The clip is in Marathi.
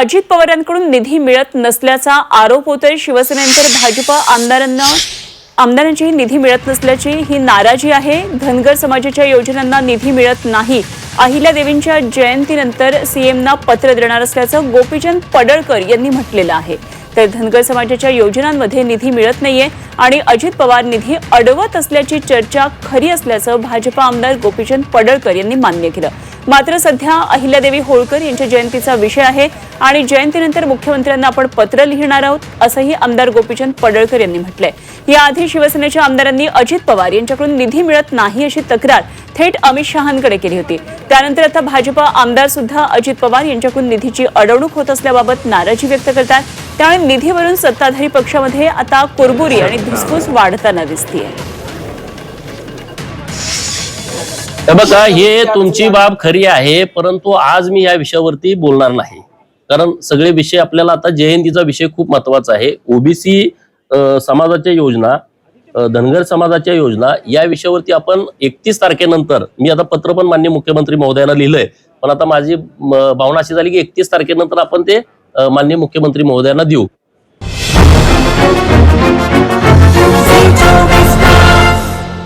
अजित पवारांकडून निधी मिळत नसल्याचा आरोप होतोय. शिवसेनेनंतर भाजप आमदारांना आमदारांचीही निधी मिळत नसल्याची ही नाराजी आहे. धनगर समाजाच्या योजनांना निधी मिळत नाही. अहिल्या देवींच्या जयंतीनंतर सीएमना पत्र देणार असल्याचं गोपीचंद पडळकर यांनी म्हटलेलं आहे. तर धनगर समाजाच्या योजनांमध्ये निधी मिळत नाहीये आणि अजित पवार निधी अडवत असल्याची चर्चा खरी असल्याचं भाजपा आमदार गोपीचंद पडळकर यांनी मान्य केलं. मात्र सध्या अहिल्यादेवी होळकर यांच्या जयंतीचा विषय आहे. आणि जयंतीनंतर मुख्यमंत्र्यांना आपण पत्र लिहिणार आहोत असंही आमदार गोपीचंद पडळकर यांनी म्हटलंय. याआधी शिवसेनेच्या आमदारांनी अजित पवार यांच्याकडून निधी मिळत नाही अशी तक्रार थेट अमित शहांकडे केली होती. त्यानंतर आता भाजपा आमदार सुद्धा अजित पवार यांच्याकडून निधीची अडवणूक होत असल्याबाबत नाराजी व्यक्त करतात. त्यामुळे निधीवरून सत्ताधारी पक्षामध्ये आता कुरबुरी आणि धुसफूस वाढताना दिसतीये. बघा हे तुमची बाब खरी आहे परंतु आज मी या विषयावरती बोलणार नाही. कारण सगळे विषय आपल्याला आता जयंतीचा विषय खूप महत्त्वाचा आहे. ओबीसी समाजाच्या योजना धनगर समाजाच्या योजना या विषयावरती आपण एकतीस तारखेनंतर मी आता पत्र पण मान्य मुख्यमंत्री महोदयांना लिहिलंय पण आता माझी भावना अशी झाली की एकतीस तारखेनंतर आपण ते मान्य मुख्यमंत्री महोदयांना देऊ.